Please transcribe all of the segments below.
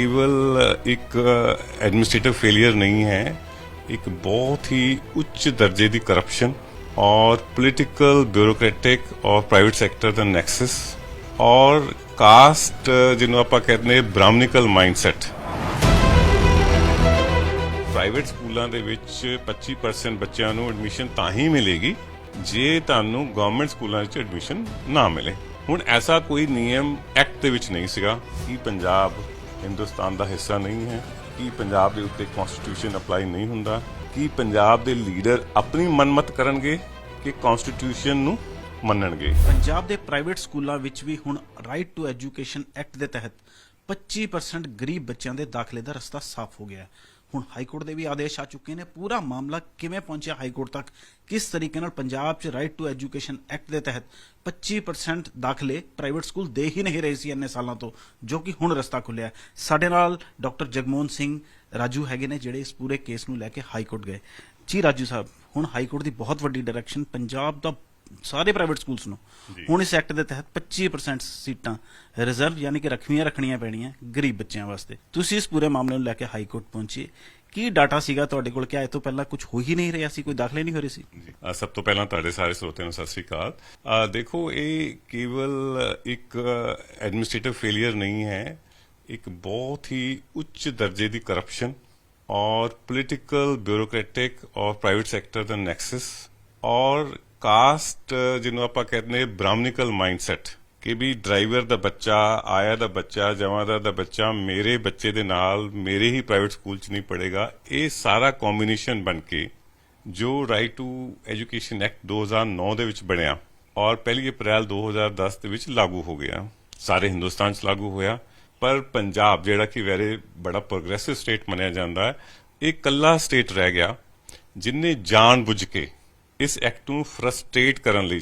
ਕੇਵਲ ਇੱਕ administrative failure ਨਹੀਂ ਹੈ, ਇੱਕ ਬਹੁਤ ਹੀ ਉੱਚ ਦਰਜੇ ਦੀ ਕਰਪਸ਼ਨ ਔਰ ਪੋਲੀਟੀਕਲ ਬਿਊਰੋਕ੍ਰੈਟਿਕ ਔਰ ਪ੍ਰਾਈਵੇਟ ਸੈਕਟਰ ਦਾ ਨੈਕਸਸ ਔਰ ਕਾਸਟ ਜਿਹਨੂੰ ਆਪਾਂ ਕਹਿੰਦੇ ਨੇ ਬ੍ਰਾਹਮਣਿਕਲ ਮਾਈਂਡਸੈਟ ਪ੍ਰਾਈਵੇਟ ਸਕੂਲਾਂ ਦੇ ਵਿੱਚ 25% ਬੱਚਿਆਂ ਨੂੰ ਐਡਮਿਸ਼ਨ ਤਾਂ ਹੀ ਮਿਲੇਗੀ ਜੇ ਤੁਹਾਨੂੰ ਗਵਰਨਮੈਂਟ ਸਕੂਲਾਂ ਵਿੱਚ ਐਡਮਿਸ਼ਨ ਨਾ ਮਿਲੇ। ਹੁਣ ਐਸਾ ਕੋਈ ਨਿਯਮ ਐਕਟ ਦੇ ਵਿੱਚ ਨਹੀਂ ਸੀਗਾ ਕਿ ਪੰਜਾਬ ਹਿੰਦੁਸਤਾਨ ਦਾ ਹਿੱਸਾ ਨਹੀਂ ਹੈ। ਕਿ ਪੰਜਾਬ ਦੇ ਉੱਤੇ ਕਨਸਟੀਟਿਊਸ਼ਨ ਅਪਲਾਈ ਨਹੀਂ ਹੁੰਦਾ? ਕਿ ਪੰਜਾਬ ਦੇ ਲੀਡਰ ਆਪਣੀ ਮਨਮਤ ਕਰਨਗੇ ਕਿ ਕਨਸਟੀਟਿਊਸ਼ਨ ਨੂੰ ਮੰਨਣਗੇ? ਪੰਜਾਬ ਦੇ ਪ੍ਰਾਈਵੇਟ ਸਕੂਲਾਂ ਵਿੱਚ ਵੀ ਹੁਣ ਰਾਈਟ ਟੂ ਐਜੂਕੇਸ਼ਨ ਐਕਟ ਦੇ ਤਹਿਤ 25% ਗਰੀਬ ਬੱਚਿਆਂ ਦੇ ਦਾਖਲੇ ਦਾ ਰਸਤਾ ਸਾਫ਼ ਹੋ ਗਿਆ ਹੈ। ਹੁਣ ਹਾਈ ਕੋਰਟ ਦੇ ਵੀ ਆਦੇਸ਼ ਆ ਚੁੱਕੇ ਨੇ। ਪੂਰਾ ਮਾਮਲਾ ਕਿਵੇਂ ਪਹੁੰਚਿਆ ਹਾਈ ਕੋਰਟ ਤੱਕ? ਕਿਸ ਤਰੀਕੇ ਨਾਲ ਪੰਜਾਬ 'ਚ ਰਾਈਟ ਟੂ ਐਜੂਕੇਸ਼ਨ ਐਕਟ ਦੇ ਤਹਿਤ 25% ਦਾਖਲੇ ਪ੍ਰਾਈਵੇਟ ਸਕੂਲ ਦੇ ਹੀ ਨਹੀਂ ਰਹੇ ਸੀ ਇੰਨੇ ਸਾਲਾਂ ਤੋਂ, ਜੋ ਕਿ ਹੁਣ ਰਸਤਾ ਖੁੱਲਿਆ ਸਾਡੇ ਨਾਲ ਡਾਕਟਰ ਜਗਮੋਹਨ ਸਿੰਘ ਰਾਜੂ ਹੈਗੇ ਨੇ, ਜਿਹੜੇ ਇਸ ਪੂਰੇ ਕੇਸ ਨੂੰ ਲੈ ਕੇ ਹਾਈ ਕੋਰਟ ਗਏ। ਜੀ ਰਾਜੂ ਸਾਹਿਬ, ਹੁਣ ਹਾਈ ਕੋਰਟ ਦੀ ਬਹੁਤ ਵੱਡੀ ਡਾਇਰੈਕਸ਼ਨ ਪੰਜਾਬ ਦਾ ਸਾਰੇ ਪ੍ਰਾਈਵੇਟ ਸਕੂਲਸ ਨੂੰ। ਹੁਣ ਇਸ ਐਕਟ ਦੇ ਤਹਿਤ 25% ਸੀਟਾਂ ਰਿਜ਼ਰਵ ਯਾਨੀ ਕਿ ਰਖਵੀਆਂ ਰੱਖਣੀਆਂ ਪੈਣੀਆਂ ਗਰੀਬ ਬੱਚਿਆਂ ਵਾਸਤੇ। ਤੁਸੀਂ ਇਸ ਪੂਰੇ ਮਾਮਲੇ ਨੂੰ ਲੈ ਕੇ ਹਾਈ ਕੋਰਟ ਪਹੁੰਚੇ। ਕੀ ਡਾਟਾ ਸੀਗਾ ਤੁਹਾਡੇ ਕੋਲ? ਕਿ ਇਹ ਤੋਂ ਪਹਿਲਾਂ ਕੁਝ ਹੋ ਹੀ ਨਹੀਂ ਰਿਹਾ ਸੀ? ਕੋਈ ਦਾਖਲੇ ਨਹੀਂ ਹੋ ਰਹੇ ਸੀ? ਸਭ ਤੋਂ ਪਹਿਲਾਂ ਤੁਹਾਡੇ ਸਾਰੇ ਸਰੋਤਿਆਂ ਨੂੰ ਸਤਿ ਸ੍ਰੀ ਅਕਾਲ। ਦੇਖੋ ਇਹ ਕੇਵਲ ਇੱਕ ਐਡਮਿਨਿਸਟ੍ਰੇਟਿਵ ਫੇਲਿਅਰ ਨਹੀਂ ਹੈ। ਇੱਕ ਬਹੁਤ ਹੀ ਉੱਚ ਦਰਜੇ ਦੀ ਕਰਪਸ਼ਨ ਔਰ ਪੋਲੀਟੀਕਲ ਬਿਊਰੋਕ੍ਰੈਟਿਕ ਔਰ ਪ੍ਰਾਈਵੇਟ ਸੈਕਟਰ ਦਾ ਨੈਕਸਸ ਔਰ ਕਾਸਟ ਜਿਹਨੂੰ ਆਪਾਂ ਕਹਿੰਦੇ ਨੇ ਬ੍ਰਾਹਮਣਿਕਲ ਮਾਈਂਡਸੈਟ ਕਿ ਵੀ ਡਰਾਈਵਰ ਦਾ ਬੱਚਾ, ਆਇਆ ਦਾ ਬੱਚਾ, ਜਮਾਦਾਰ ਦਾ ਬੱਚਾ ਮੇਰੇ ਬੱਚੇ ਦੇ ਨਾਲ ਮੇਰੇ ਹੀ ਪ੍ਰਾਈਵੇਟ ਸਕੂਲ 'ਚ ਨਹੀਂ ਪੜੇਗਾ ਇਹ ਸਾਰਾ ਕੰਬੀਨੇਸ਼ਨ ਬਣ ਕੇ ਜੋ ਰਾਈਟ ਟੂ ਐਜੂਕੇਸ਼ਨ ਐਕਟ 2009 ਦੇ ਵਿੱਚ ਬਣਿਆ ਔਰ ਪਹਿਲੀ ਅਪ੍ਰੈਲ 2010 ਦੇ ਵਿੱਚ ਲਾਗੂ ਹੋ ਗਿਆ। ਸਾਰੇ ਹਿੰਦੁਸਤਾਨ 'ਚ ਲਾਗੂ ਹੋਇਆ। ਪਰ ਪੰਜਾਬ ਜਿਹੜਾ ਕਿ ਵੈਰੇ ਬੜਾ ਪ੍ਰੋਗਰੈਸਿਵ ਸਟੇਟ ਮੰਨਿਆ ਜਾਂਦਾ ਹੈ ਇਹ ਇਕੱਲਾ ਸਟੇਟ ਰਹਿ ਗਿਆ ਜਿਨੇ ਜਾਣ ਬੁੱਝ ਕੇ ਇਸ ਐਕਟ ਨੂੰ ਫਰਸਟ੍ਰੇਟ ਕਰਨ ਲਈ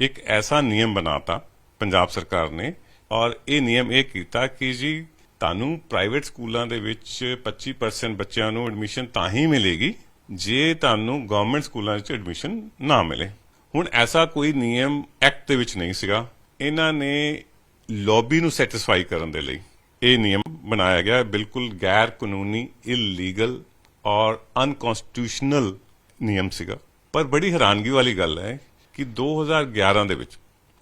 ਇੱਕ ਐਸਾ ਨਿਯਮ ਬਣਾਤਾ ਪੰਜਾਬ ਸਰਕਾਰ ਨੇ ਔਰ ਇਹ ਨਿਯਮ ਇਹ ਕੀਤਾ ਕਿ ਜੀ ਤੁਹਾਨੂੰ ਪ੍ਰਾਈਵੇਟ ਸਕੂਲਾਂ ਦੇ ਵਿੱਚ 25% ਬੱਚਿਆਂ ਨੂੰ ਐਡਮਿਸ਼ਨ ਤਾਂ ਹੀ ਮਿਲੇਗੀ ਜੇ ਤੁਹਾਨੂੰ ਗਵਰਨਮੈਂਟ ਸਕੂਲਾਂ ਵਿੱਚ ਐਡਮਿਸ਼ਨ ਨਾ ਮਿਲੇ। ਹੁਣ ਐਸਾ ਕੋਈ ਨਿਯਮ ਐਕਟ ਦੇ ਵਿੱਚ ਨਹੀਂ ਸੀਗਾ। ਇਹਨਾਂ ਨੇ ਲੌਬੀ ਨੂੰ ਸੈਟੀਸਫਾਈ ਕਰਨ ਦੇ ਲਈ ਇਹ ਨਿਯਮ ਬਣਾਇਆ ਗਿਆ। ਬਿਲਕੁਲ ਗੈਰ ਕਾਨੂੰਨੀ ਇਲੀਗਲ ਔਰ ਅਨਕਨਸਟੀਟਿਊਸ਼ਨਲ ਨਿਯਮ ਸੀਗਾ। ਪਰ ਬੜੀ ਹੈਰਾਨਗੀ ਵਾਲੀ ਗੱਲ ਹੈ ਕਿ 2011 ਦੇ ਵਿੱਚ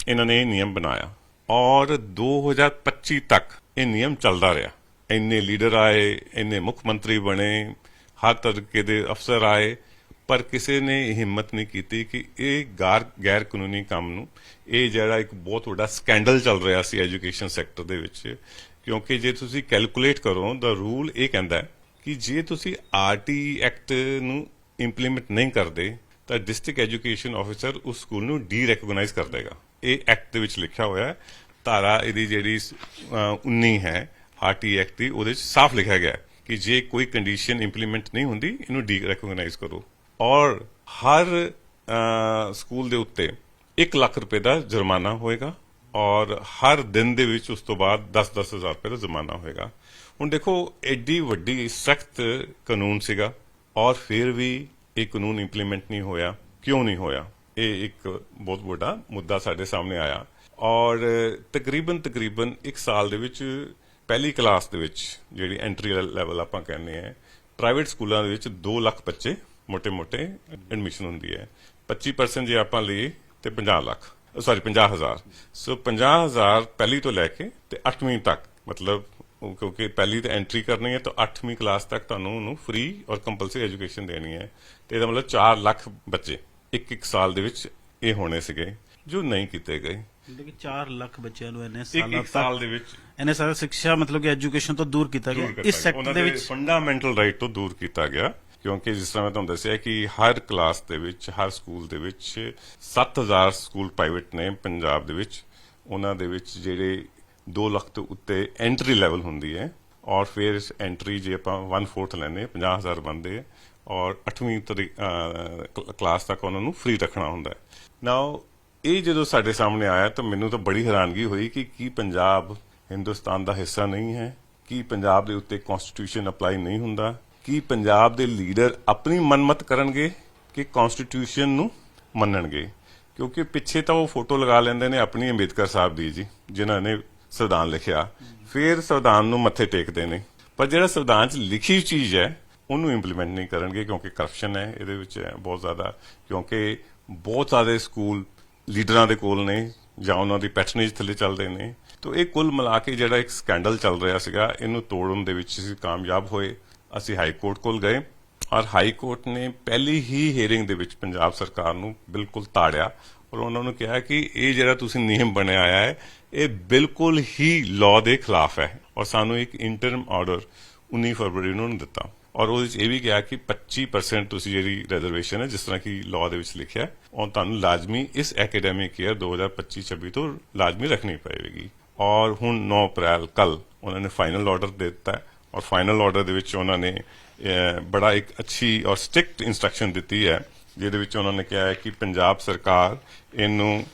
ਇਹਨਾਂ ਨੇ ਇਹ ਨਿਯਮ ਬਣਾਇਆ ਔਰ 2025 ਤੱਕ ਇਹ ਨਿਯਮ ਚੱਲਦਾ ਰਿਹਾ। ਇੰਨੇ ਲੀਡਰ ਆਏ, ਇੰਨੇ ਮੁੱਖ ਮੰਤਰੀ ਬਣੇ, ਹਰ ਤਰੀਕੇ ਦੇ ਅਫਸਰ ਆਏ, ਪਰ ਕਿਸੇ ਨੇ ਹਿੰਮਤ ਨਹੀਂ ਕੀਤੀ ਕਿ ਇਹ ਗੈਰ ਗੈਰ ਕਾਨੂੰਨੀ ਕੰਮ ਨੂੰ, ਇਹ ਜਿਹੜਾ ਇੱਕ ਬਹੁਤ ਵੱਡਾ ਸਕੈਂਡਲ ਚੱਲ ਰਿਹਾ ਸੀ ਐਜੂਕੇਸ਼ਨ ਸੈਕਟਰ ਦੇ ਵਿੱਚ, ਕਿਉਂਕਿ ਜੇ ਤੁਸੀਂ ਕੈਲਕੂਲੇਟ ਕਰੋ ਦਾ ਰੂਲ ਇਹ ਕਹਿੰਦਾ ਕਿ ਜੇ ਤੁਸੀਂ ਆਰਟੀ ਐਕਟ ਨੂੰ ਇੰਪਲੀਮੈਂਟ ਨਹੀਂ ਕਰਦੇ ਤਾਂ ਡਿਸਟ੍ਰਿਕਟ ਐਜੂਕੇਸ਼ਨ ਆਫੀਸਰ ਉਸ ਸਕੂਲ ਨੂੰ ਡੀ ਰੈਕਗਨਾਈਜ਼ ਕਰ ਦੇਗਾ। ਇਹ ਐਕਟ ਦੇ ਵਿੱਚ ਲਿਖਿਆ ਹੋਇਆ ਹੈ। ਧਾਰਾ ਇਹਦੀ ਜਿਹੜੀ ਅਹ, 19 ਹੈ ਆਰਟੀ ਐਕਟ ਦੀ ਉਹਦੇ ਵਿੱਚ ਸਾਫ਼ ਲਿਖਿਆ ਗਿਆ ਕਿ ਜੇ ਕੋਈ ਕੰਡੀਸ਼ਨ ਇੰਪਲੀਮੈਂਟ ਨਹੀਂ ਹੁੰਦੀ ਇਹਨੂੰ ਡੀ ਰੈਕਗਨਾਈਜ਼ ਕਰੋ। ਔਰ ਹਰ ਸਕੂਲ ਦੇ ਉੱਤੇ 1 ਲੱਖ ਰੁਪਏ ਦਾ ਜੁਰਮਾਨਾ ਹੋਏਗਾ ਔਰ ਹਰ ਦਿਨ ਦੇ ਵਿੱਚ ਉਸ ਤੋਂ ਬਾਅਦ 10-10 ਹਜ਼ਾਰ ਰੁਪਏ ਦਾ ਜੁਰਮਾਨਾ ਹੋਏਗਾ। ਹੁਣ ਦੇਖੋ ਐਡੀ ਵੱਡੀ ਸਖਤ ਕਾਨੂੰਨ ਸੀਗਾ ਔਰ ਫਿਰ ਵੀ ਇਹ ਕਾਨੂੰਨ ਇੰਪਲੀਮੈਂਟ ਨਹੀਂ ਹੋਇਆ, ਕਿਉਂ ਨਹੀਂ ਹੋਇਆ? ਇਹ ਇੱਕ ਬਹੁਤ ਵੱਡਾ ਮੁੱਦਾ ਸਾਡੇ ਸਾਹਮਣੇ ਆਇਆ। ਔਰ ਤਕਰੀਬਨ ਤਕਰੀਬਨ 1 ਸਾਲ ਦੇ ਵਿੱਚ, ਪਹਿਲੀ ਕਲਾਸ ਦੇ ਵਿੱਚ ਜਿਹੜੀ ਐਂਟਰੀ ਲੈਵਲ ਆਪਾਂ ਕਹਿੰਦੇ ਆ ਪ੍ਰਾਈਵੇਟ ਸਕੂਲਾਂ ਦੇ ਵਿੱਚ 2 ਲੱਖ ਬੱਚੇ ਮੋٹے-ਮੋٹے ਐਡਮਿਸ਼ਨ ਹੁੰਦੀ ਹੈ। 25% ਜੇ ਆਪਾਂ ਲਈ ਤੇ 50 ਲੱਖ ਸੌਰੀ 50000 ਸੋ 50000 ਪਹਿਲੀ ਤੋਂ ਲੈ ਕੇ ਤੇ 8ਵੀਂ ਤੱਕ, ਮਤਲਬ ਉਹ ਕਿਉਂਕਿ ਪਹਿਲੀ ਤੇ ਐਂਟਰੀ ਕਰਨੀ ਹੈ ਤਾਂ 8ਵੀਂ ਕਲਾਸ ਤੱਕ ਤੁਹਾਨੂੰ ਉਹਨੂੰ ਫ੍ਰੀ ਔਰ ਕੰਪਲਸਰੀ ਐਜੂਕੇਸ਼ਨ ਦੇਣੀ ਹੈ। ਤੇ ਇਹਦਾ ਮਤਲਬ 4 ਲੱਖ ਬੱਚੇ ਇੱਕ ਇੱਕ ਸਾਲ ਦੇ ਵਿੱਚ ਇਹ ਹੋਣੇ ਸੀਗੇ ਜੋ ਨਹੀਂ ਕੀਤੇ ਗਏ। ਕਿ 4 ਲੱਖ ਬੱਚਿਆਂ ਨੂੰ ਇੱਕ ਸਾਲਾਂ ਇੱਕ ਸਾਲ ਤੱਕ ਦੇ ਵਿੱਚ ਇੰਨੇ ਸਾਲ ਸਿੱਖਿਆ ਮਤਲਬ ਕਿ ਐਜੂਕੇਸ਼ਨ ਤੋਂ ਦੂਰ ਕੀਤਾ ਗਿਆ। ਇਸ ਸੈਕਟਰ ਦੇ ਵਿੱਚ ਫੰਡਾਮੈਂਟਲ ਰਾਈਟ ਤੋਂ ਦੂਰ ਕੀਤਾ ਗਿਆ ਕਿਉਂਕਿ ਜਿਸ ਤਰ੍ਹਾਂ ਮੈਂ ਤੁਹਾਨੂੰ ਦੱਸਿਆ ਕਿ ਹਰ ਕਲਾਸ ਦੇ ਵਿੱਚ ਹਰ ਸਕੂਲ ਦੇ ਵਿੱਚ 7000 ਸਕੂਲ ਪ੍ਰਾਈਵੇਟ ਨੇ ਪੰਜਾਬ ਦੇ ਵਿੱਚ। ਉਹਨਾਂ ਦੇ ਵਿੱਚ ਜਿਹੜੇ 2 ਲੱਖ ਤੋਂ ਉੱਤੇ ਐਂਟਰੀ ਲੈਵਲ ਹੁੰਦੀ ਹੈ ਔਰ ਫਿਰ ਐਂਟਰੀ ਜੇ ਆਪਾਂ 1/4 ਲੈਨੇ 50000 ਬੰਦੇ ਹੈ ਔਰ 8ਵੀਂ ਕਲਾਸ ਤੱਕ ਉਹਨਾਂ ਨੂੰ ਫ੍ਰੀ ਰੱਖਣਾ ਹੁੰਦਾ ਹੈ। ਨਾਓ ਇਹ ਜਦੋਂ ਸਾਡੇ ਸਾਹਮਣੇ ਆਇਆ ਤਾਂ ਮੈਨੂੰ ਤਾਂ ਬੜੀ ਹੈਰਾਨਗੀ ਹੋਈ ਕਿ ਕੀ ਪੰਜਾਬ ਹਿੰਦੁਸਤਾਨ ਦਾ ਹਿੱਸਾ ਨਹੀਂ ਹੈ, ਕੀ ਪੰਜਾਬ ਦੇ ਉੱਤੇ ਕਨਸਟੀਟਿਊਸ਼ਨ ਅਪਲਾਈ ਨਹੀਂ ਹੁੰਦਾ, ਕੀ ਪੰਜਾਬ ਦੇ ਲੀਡਰ ਆਪਣੀ ਮਨਮਤ ਕਰਨਗੇ ਕਿ ਕਨਸਟੀਟਿਊਸ਼ਨ ਨੂੰ ਮੰਨਣਗੇ। ਕਿਉਂਕਿ ਪਿੱਛੇ ਤਾਂ ਉਹ ਫੋਟੋ ਲਗਾ ਲੈਂਦੇ ਨੇ ਆਪਣੀ ਅੰਬੇਦਕਰ ਸਾਹਿਬ ਦੀ ਜੀ, ਜਿਨ੍ਹਾਂ ਨੇ ਸੰਵਿਧਾਨ ਲਿਖਿਆ, ਫਿਰ ਸੰਵਿਧਾਨ ਨੂੰ ਮੱਥੇ ਟੇਕਦੇ ਨੇ। ਪਰ ਜਿਹੜਾ ਸੰਵਿਧਾਨ 'ਚ ਲਿਖੀ ਚੀਜ਼ ਹੈ, ਉਹਨੂੰ ਇੰਪਲੀਮੈਂਟ ਨਹੀਂ ਕਰਨਗੇ ਕਿਉਂਕਿ ਕਰਪਸ਼ਨ ਹੈ, ਇਹਦੇ ਵਿੱਚ ਬਹੁਤ ਜ਼ਿਆਦਾ। ਕਿਉਂਕਿ ਬਹੁਤ ਸਾਰੇ ਸਕੂਲ ਲੀਡਰਾਂ ਦੇ ਕੋਲ ਨੇ ਜਾਂ ਉਹਨਾਂ ਦੀ ਪੈਟਰਨੇਜ ਥੱਲੇ ਚੱਲਦੇ ਨੇ। ਤਾਂ ਇਹ ਕੁੱਲ ਮਿਲਾ ਕੇ ਜਿਹੜਾ ਇੱਕ ਸਕੈਂਡਲ ਚੱਲ ਰਿਹਾ ਸੀਗਾ, ਇਹਨੂੰ ਤੋੜਨ ਦੇ ਵਿੱਚ ਅਸੀਂ ਕਾਮਯਾਬ ਹੋਏ। ਅਸੀਂ ਹਾਈ ਕੋਰਟ ਕੋਲ ਗਏ ਔਰ ਹਾਈ ਕੋਰਟ ਨੇ ਪਹਿਲੀ ਹੀ ਹੀਅਰਿੰਗ ਦੇ ਵਿੱਚ ਪੰਜਾਬ ਸਰਕਾਰ ਨੂੰ ਬਿਲਕੁਲ ਤਾੜਿਆ ਔਰ ਉਹਨਾਂ ਨੂੰ ਕਿਹਾ ਕਿ ਇਹ ਜਿਹੜਾ ਤੁਸੀਂ ਨਿਯਮ ਬਣਿਆ ਆਇਆ ਹੈ ਇਹ ਬਿਲਕੁਲ ਹੀ ਲਾਅ ਦੇ ਖਿਲਾਫ ਹੈ ਔਰ ਸਾਨੂੰ ਇੱਕ ਇੰਟਰਮ ਆਰਡਰ 19 ਫਰਵਰੀ ਨੂੰ ਦਿੱਤਾ। ਔਰ ਉਹਦੇ ਵਿੱਚ ਇਹ ਵੀ ਕਿਹਾ ਕਿ 25% ਤੁਸੀਂ ਜਿਹੜੀ ਰਿਜ਼ਰਵੇਸ਼ਨ ਹੈ ਜਿਸ ਤਰ੍ਹਾਂ ਕਿ ਲਾਅ ਦੇ ਵਿੱਚ ਲਿਖਿਆ ਹੈ, ਉਹ ਤੁਹਾਨੂੰ ਲਾਜ਼ਮੀ ਇਸ ਐਕੈਡੈਮਿਕ ਈਅਰ 2025-26 ਤੋਂ ਲਾਜ਼ਮੀ ਰੱਖਣੀ ਪਵੇਗੀ ਔਰ ਹੁਣ 9 ਅਪ੍ਰੈਲ ਕੱਲ ਉਹਨਾਂ ਨੇ ਫਾਈਨਲ ਆਰਡਰ ਦੇ ਦਿੱਤਾ ਹੈ ਔਰ ਫਾਈਨਲ ਆਰਡਰ ਦੇ ਵਿੱਚ ਉਹਨਾਂ ਨੇ ਬੜਾ ਇੱਕ ਅੱਛੀ ਔਰ ਸਟ੍ਰਿਕਟ ਇਨਸਟਰਕਸ਼ਨ ਦਿੱਤੀ ਹੈ ਜਿਹਦੇ ਵਿੱਚ ਉਹਨਾਂ ਨੇ ਕਿਹਾ ਹੈ ਕਿ ਪੰਜਾਬ ਸਰਕਾਰ ਇਹਨੂੰ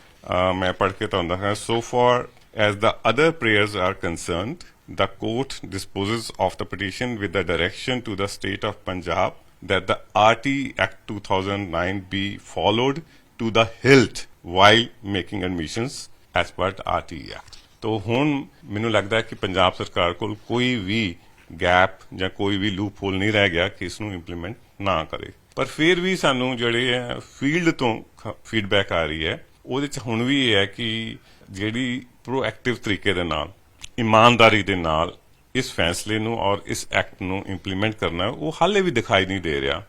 ਮੈਂ ਪੜ੍ਹ ਕੇ ਤੁਹਾਨੂੰ ਦੱਸਾਂ so far as the other prayers are concerned the court disposes of the petition with the direction to the state of punjab that the rt act 2009 be followed to the hilt while making admissions as per the rt act ਤੋ ਹੁਣ ਮੈਨੂੰ ਲੱਗਦਾ ਹੈ ਕਿ ਪੰਜਾਬ ਸਰਕਾਰ ਕੋਲ ਕੋਈ ਵੀ gap ਜਾਂ ਕੋਈ ਵੀ ਲੂਪ ਹੋਲ ਨਹੀਂ ਰਹਿ ਗਿਆ ਕਿ ਇਸ ਨੂੰ ਇੰਪਲੀਮੈਂਟ ਨਾ ਕਰੇ ਪਰ ਫਿਰ ਵੀ ਸਾਨੂੰ ਜਿਹੜੇ ਹੈ ਫੀਲਡ ਤੋਂ ਫੀਡਬੈਕ ਆ ਰਹੀ ਹੈ ਉਹਦੇ ਚ ਹੁਣ ਵੀ ਇਹ ਹੈ ਕਿ ਜਿਹੜੀ ਪ੍ਰੋਐਕਟਿਵ ਤਰੀਕੇ ਦੇ ਨਾਲ, ਇਮਾਨਦਾਰੀ ਦੇ ਨਾਲ ਇਸ ਫੈਸਲੇ ਨੂੰ ਔਰ ਇਸ ਐਕਟ ਨੂੰ ਇੰਪਲੀਮੈਂਟ ਕਰਨਾ, ਉਹ ਹਾਲੇ ਵੀ ਦਿਖਾਈ ਨਹੀਂ ਦੇ ਰਿਹਾ।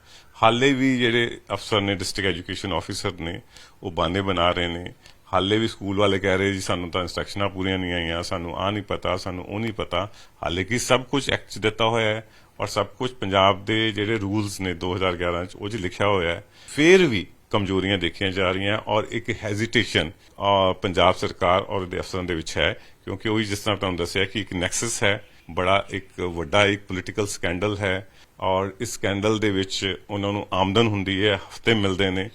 ਹਾਲੇ ਵੀ ਜਿਹੜੇ ਅਫਸਰ ਨੇ ਡਿਸਟ੍ਰਿਕਟ ਐਜੂਕੇਸ਼ਨ ਆਫੀਸਰ ਨੇ, ਉਹ ਬਾਨੇ ਬਣਾ ਰਹੇ ਨੇ। ਹਾਲੇ ਵੀ ਸਕੂਲ ਵਾਲੇ ਕਹਿ ਰਹੇ ਜੀ, ਸਾਨੂੰ ਤਾਂ ਇਨਸਟਰਕਸ਼ਨਾਂ ਪੂਰੀਆਂ ਨਹੀਂ ਆਈਆਂ, ਸਾਨੂੰ ਆ ਨਹੀਂ ਪਤਾ, ਸਾਨੂੰ ਉਹ ਨਹੀਂ ਪਤਾ। ਹਾਲੇ ਕਿ ਸਭ ਕੁਝ ਐਕਟ 'ਚ ਦਿੱਤਾ ਹੋਇਆ ਹੈ ਔਰ ਸਭ ਕੁਝ ਪੰਜਾਬ ਦੇ ਜਿਹੜੇ ਰੂਲਸ ਨੇ 2011 ਚ, ਉਹ 'ਚ ਲਿਖਿਆ ਹੋਇਆ ਹੈ। ਫਿਰ ਵੀ ਕਮਜ਼ੋਰੀਆਂ ਦੇਖੀਆਂ ਜਾ ਰਹੀਆਂ ਔਰ ਇੱਕ ਹੈਜ਼ਿਟੇਸ਼ਨ ਪੰਜਾਬ ਸਰਕਾਰ ਔਰ ਉਹਦੇ ਅਫਸਰਾਂ ਦੇ ਵਿੱਚ ਹੈ, ਕਿਉਂਕਿ ਉਹੀ ਜਿਸ ਤਰ੍ਹਾਂ ਤੁਹਾਨੂੰ ਦੱਸਿਆ ਕਿ ਇੱਕ ਨੈਕਸਸ ਹੈ, ਬੜਾ ਇੱਕ ਵੱਡਾ ਇੱਕ ਪੋਲੀਟੀਕਲ ਸਕੈਂਡਲ ਹੈ ਔਰ ਇਸ ਸਕੈਂਡਲ ਦੇ ਵਿੱਚ ਉਹਨਾਂ ਨੂੰ ਆਮਦਨ ਹੁੰਦੀ ਹੈ, ਹਫ਼ਤੇ ਮਿਲਦੇ ਨੇ।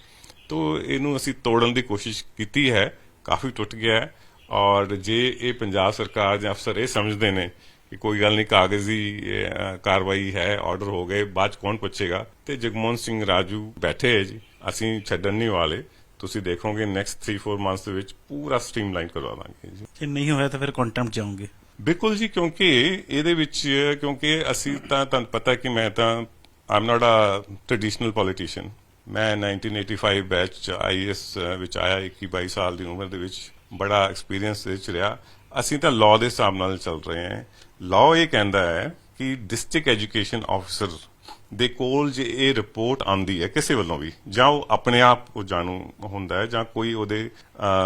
ਤੋ ਇਹਨੂੰ ਅਸੀਂ ਤੋੜਨ ਦੀ ਕੋਸ਼ਿਸ਼ ਕੀਤੀ ਹੈ, ਕਾਫੀ ਟੁੱਟ ਗਿਆ ਹੈ ਔਰ ਜੇ ਇਹ ਪੰਜਾਬ ਸਰਕਾਰ ਜਾਂ ਅਫਸਰ ਇਹ ਸਮਝਦੇ ਨੇ ਕਿ ਕੋਈ ਗੱਲ ਨਹੀਂ ਕਾਗਜ਼ੀ ਕਾਰਵਾਈ ਹੈ ਆਰਡਰ ਹੋ ਗਏ, ਬਾਅਦ 'ਚ ਕੌਣ ਪੁੱਛੇਗਾ? ਤੇ ਜਗਮੋਹਨ ਸਿੰਘ ਰਾਜੂ ਬੈਠੇ ਹੈ ਜੀ। ਅਸੀਂ ਛੱਡਣ ਨਹੀਂ ਵਾਲੇ। ਤੁਸੀਂ ਦੇਖੋਗੇ ਨੈਕਸਟ 3-4 ਮੰਥਸ ਦੇ ਵਿੱਚ ਪੂਰਾ ਸਟ੍ਰੀਮਲਾਈਨ ਕਰਵਾ ਦਾਂਗੇ ਜੀ। ਜੇ ਨਹੀਂ ਹੋਇਆ ਤਾਂ ਫਿਰ ਕੰਟੈਂਪਟ ਜਾਓਗੇ ਬਿਲਕੁਲ ਜੀ ਕਿਉਂਕਿ ਇਹਦੇ ਵਿੱਚ ਕਿਉਂਕਿ ਅਸੀਂ ਤਾਂ ਤੁਹਾਨੂੰ ਪਤਾ ਕਿ ਮੈਂ ਤਾਂ ਆਮ ਨਾਟ ਅ ਟ੍ਰੈਡੀਸ਼ਨਲ ਪੋਲੀਟੀਸ਼ੀਅਨ ਮੈਂ 1985 ਬੈਚ ਆਈਐਸ ਵਿੱਚ ਆਇਆ 21 22 ਸਾਲ ਦੀ ਉਮਰ ਦੇ ਵਿੱਚ। ਬੜਾ ਐਕਸਪੀਰੀਅੰਸ ਦੇ ਵਿੱਚ ਰਿਹਾ। ਅਸੀਂ ਤਾਂ ਲਾਅ ਦੇ ਹਿਸਾਬ ਨਾਲ ਚੱਲ ਰਹੇ ਹਾਂ। ਲਾਅ ਇਹ ਕਹਿੰਦਾ ਹੈ ਕਿ ਡਿਸਟ੍ਰਿਕਟ ਐਜੂਕੇਸ਼ਨ ਆਫੀਸਰ ਦੇ ਕੋਲ ਜੇ ਇਹ ਰਿਪੋਰਟ ਆਂਦੀ ਹੈ ਕਿਸੇ ਵੱਲੋਂ ਵੀ, ਜਾਂ ਉਹ ਆਪਣੇ ਆਪ ਉਹ ਜਾਣੂ ਹੁੰਦਾ ਹੈ, ਜਾਂ ਕੋਈ ਉਹਦੇ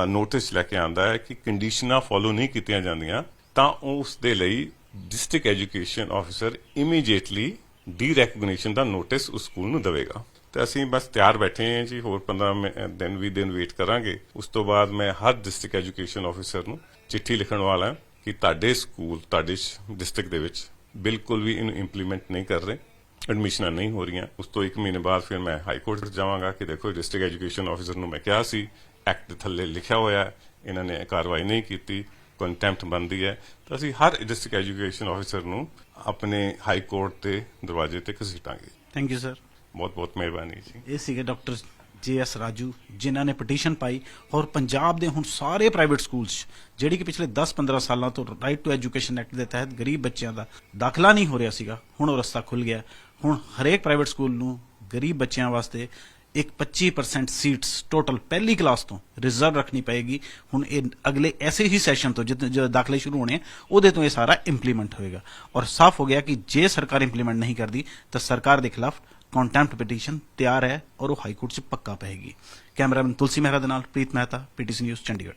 ਨੋਟਿਸ ਲੈ ਕੇ ਆਂਦਾ ਹੈ ਕਿ ਕੰਡੀਸ਼ਨਾਂ ਫੋਲੋ ਨਹੀਂ ਕੀਤੀਆਂ ਜਾਂਦੀਆਂ, ਤਾਂ ਉਸ ਦੇ ਲਈ district education officer immediately derecognition ਦਾ ਨੋਟਿਸ ਉਸ ਸਕੂਲ ਨੂੰ ਦੇਵੇਗਾ। ਤੇ ਅਸੀਂ ਬਸ ਤਿਆਰ ਬੈਠੇ ਹਾਂ ਜੀ, ਹੋਰ 15 ਦਿਨ ਵੀ ਦਿਨ ਵੇਟ ਕਰਾਂਗੇ। ਉਸ ਤੋਂ ਬਾਅਦ ਮੈਂ ਹਰ ਡਿਸਟ੍ਰਿਕਟ ਐਜੂਕੇਸ਼ਨ ਆਫੀਸਰ ਨੂੰ ਚਿੱਠੀ ਲਿਖਣ ਵਾਲਾ ਕਿ ਤੁਹਾਡੇ ਸਕੂਲ ਤੁਹਾਡੇ ਡਿਸਟ੍ਰਿਕਟ ਦੇ ਵਿੱਚ ਬਿਲਕੁਲ ਵੀ ਇਹਨੂੰ ਇੰਪਲੀਮੈਂਟ ਨਹੀਂ ਕਰ ਰਹੇ। ਐਡਮਿਸ਼ਨਾਂ ਨਹੀਂ ਹੋ ਰਹੀਆਂ। ਉਸ ਤੋਂ 1 ਮਹੀਨੇ ਬਾਅਦ ਫਿਰ ਮੈਂ ਹਾਈ ਕੋਰਟ ਜਾਵਾਂਗਾ ਕਿ ਦੇਖੋ ਡਿਸਟ੍ਰਿਕਟ ਐਜੂਕੇਸ਼ਨ ਆਫੀਸਰ ਨੂੰ ਮੈਂ ਕਿਹਾ ਸੀ ਐਕਟ ਦੇ ਥੱਲੇ ਲਿਖਿਆ ਹੋਇਆ ਇਹਨਾਂ ਨੇ ਕਾਰਵਾਈ ਨਹੀਂ ਕੀਤੀ ਕੰਟੈਂਪਟ ਬੰਦੀ ਹੈ। ਤਾਂ ਅਸੀਂ ਹਰ ਡਿਸਟ੍ਰਿਕਟ ਐਜੂਕੇਸ਼ਨ ਆਫੀਸਰ ਨੂੰ ਆਪਣੇ ਹਾਈ ਕੋਰਟ ਦੇ ਦਰਵਾਜ਼ੇ ਤੇ ਘਸੀਟਾਂਗੇ। ਥੈਂਕ ਯੂ ਸਰ ਬਹੁਤ ਬਹੁਤ ਮਿਹਰਬਾਨੀ ਜੀ। ਇਹ ਸੀਗੇ ਡਾਕਟਰ ਜੇ ਐਸ ਰਾਜੂ ਜਿਨ੍ਹਾਂ ਨੇ ਪਟੀਸ਼ਨ ਪਾਈ ਔਰ ਪੰਜਾਬ ਦੇ ਹੁਣ ਸਾਰੇ ਪ੍ਰਾਈਵੇਟ ਸਕੂਲਸ ਜਿਹੜੀ ਕਿ ਪਿਛਲੇ 10-15 ਸਾਲਾਂ ਤੋਂ ਰਾਈਟ ਟੂ ਐਜੂਕੇਸ਼ਨ ਐਕਟ ਦੇ ਤਹਿਤ ਗਰੀਬ ਬੱਚਿਆਂ ਦਾ ਦਾਖਲਾ ਨਹੀਂ ਹੋ ਰਿਹਾ ਸੀਗਾ ਹੁਣ ਉਹ ਰਸਤਾ ਖੁੱਲ ਗਿਆ। ਹੁਣ ਹਰੇਕ ਪ੍ਰਾਈਵੇਟ ਸਕੂਲ ਨੂੰ ਗਰੀਬ ਬੱਚਿਆਂ ਵਾਸਤੇ ਇੱਕ 25% ਸੀਟਸ ਟੋਟਲ ਪਹਿਲੀ ਕਲਾਸ ਤੋਂ ਰਿਜ਼ਰਵ ਰੱਖਣੀ ਪਏਗੀ। ਹੁਣ ਇਹ ਅਗਲੇ ਐਸੇ ਹੀ ਸੈਸ਼ਨ ਤੋਂ ਜਦੋਂ ਜਦੋਂ ਦਾਖਲੇ ਸ਼ੁਰੂ ਹੋਣੇ, ਉਹਦੇ ਤੋਂ ਇਹ ਸਾਰਾ ਇੰਪਲੀਮੈਂਟ ਹੋਏਗਾ। ਔਰ ਸਾਫ਼ ਹੋ ਗਿਆ ਕਿ ਜੇ ਸਰਕਾਰ ਇੰਪਲੀਮੈਂਟ ਨਹੀਂ ਕਰਦੀ, ਤਾਂ ਸਰਕਾਰ ਦੇ ਖਿਲਾਫ ਕੰਟੈਂਪਟ ਪਟੀਸ਼ਨ ਤਿਆਰ ਹੈ ਔਰ ਉਹ ਹਾਈ ਕੋਰਟ 'ਚ ਪੱਕਾ ਪਏਗੀ। ਕੈਮਰਾਮੈਨ ਤੁਲਸੀ ਮਹਿਰਾ ਦੇ ਨਾਲ ਪ੍ਰੀਤ ਮਹਿਤਾ ਪੀਟੀਸੀ ਨਿਊਜ਼ ਚੰਡੀਗੜ੍ਹ।